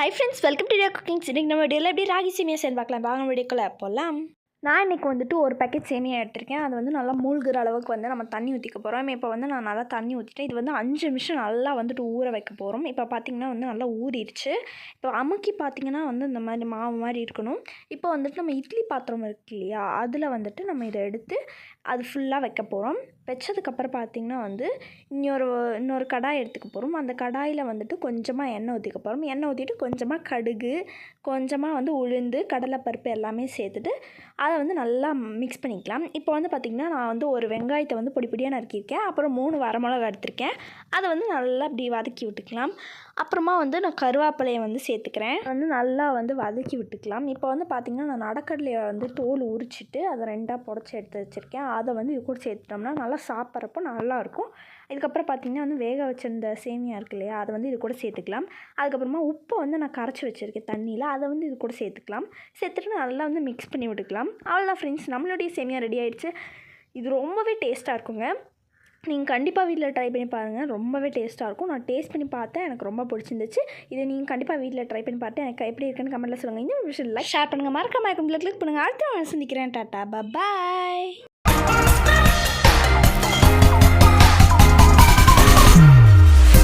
Hi friends welcome to dear cookings இன்றைக்கி நம்ம வீடியோவில் எப்படி ராகி சேமியா செய்ய பார்க்கலாம். வாங்க வீடியோக்குள்ளே போகலாம் நான் இன்றைக்கி வந்துட்டு ஒரு பேக்கெட் சேமியா எடுத்திருக்கேன். அது வந்து நல்லா மூழ்கிற அளவுக்கு வந்து நம்ம தண்ணி ஊற்றிக்க போகிறோம் இப்போ வந்து நான் நல்லா தண்ணி ஊற்றிட்டேன் இது வந்து அஞ்சு நிமிஷம் நல்லா வந்துட்டு ஊற வைக்க போகிறோம் இப்போ பார்த்திங்கன்னா வந்து நல்லா ஊறிடுச்சு. இப்போ அமுக்கி பார்த்திங்கன்னா வந்து இந்த மாதிரி மாவு மாதிரி இருக்கணும். இப்போ வந்துட்டு நம்ம இட்லி பாத்திரம் இருக்கு இல்லையா அதில் வந்துட்டு நம்ம இதை எடுத்து அது ஃபுல்லாக வைக்க போகிறோம் வச்சதுக்கப்புறம் பார்த்திங்கன்னா வந்து இன்னொரு இன்னொரு கடாய் எடுத்துக்க போகிறோம் அந்த கடாயில் வந்துட்டு கொஞ்சமாக எண்ணெய் ஊற்றிக்க போகிறோம் எண்ணெய் ஊற்றிட்டு கொஞ்சமாக கடுகு கொஞ்சமாக வந்து உளுந்து கடலைப்பருப்பு எல்லாமே சேர்த்துட்டு அதை வந்து நல்லா மிக்ஸ் பண்ணிக்கலாம். இப்போ வந்து பார்த்திங்கன்னா நான் வந்து ஒரு வெங்காயத்தை வந்து பொடி பொடியாக நறுக்கியிருக்கேன். அப்புறம் மூணு வரமிளகா எடுத்திருக்கேன். அதை வந்து நல்லா அப்படி வதக்கி விட்டுக்கலாம். அப்புறமா வந்து நான் கருவேப்பிலையை வந்து சேர்த்துக்கிறேன். வந்து நல்லா வந்து வதக்கி விட்டுக்கலாம். இப்போ வந்து பார்த்திங்கன்னா நான் நடக்கடலையை வந்து தோல் உரிச்சிட்டு அதை ரெண்டாக புடச்சி எடுத்து வச்சுருக்கேன். அதை வந்து இது கூட சேர்த்துட்டோம்னா நல்லா சாப்பிட்றப்போ நல்லாயிருக்கும். இதுக்கப்புறம் பார்த்திங்கன்னா வந்து வேக வச்சிருந்த சேமியா இருக்கு இல்லையா அதை வந்து இது கூட சேர்த்துக்கலாம். அதுக்கப்புறமா உப்பை வந்து நான் கரைச்சி வச்சுருக்கேன் தண்ணியில் அதை வந்து இது கூட சேர்த்துக்கலாம். சேர்த்துட்டு நல்லா வந்து மிக்ஸ் பண்ணி விட்டுக்கலாம். அவ்வளோதான் ஃப்ரெண்ட்ஸ் நம்மளுடைய சேமியா ரெடி ஆகிடுச்சு இது ரொம்பவே டேஸ்ட்டாக இருக்குங்க. நீங்கள் கண்டிப்பாக வீட்டில் ட்ரை பண்ணி பாருங்கள் ரொம்பவே டேஸ்ட்டாக இருக்கும். நான் டேஸ்ட் பண்ணி பார்த்தேன். எனக்கு ரொம்ப பிடிச்சிருந்துச்சு. இதை நீங்கள் கண்டிப்பாக வீட்டில் ட்ரை பண்ணி பார்த்து எனக்கு எப்படி இருக்குன்னு கமெண்ட்டில் சொல்லுங்கள் இந்த விஷயம் லைக் ஷேர் பண்ணுங்கள் மறக்காம கிளிக் பண்ணுங்கள் அடுத்த நான் சந்திக்கிறேன். டாட்டா. பாய்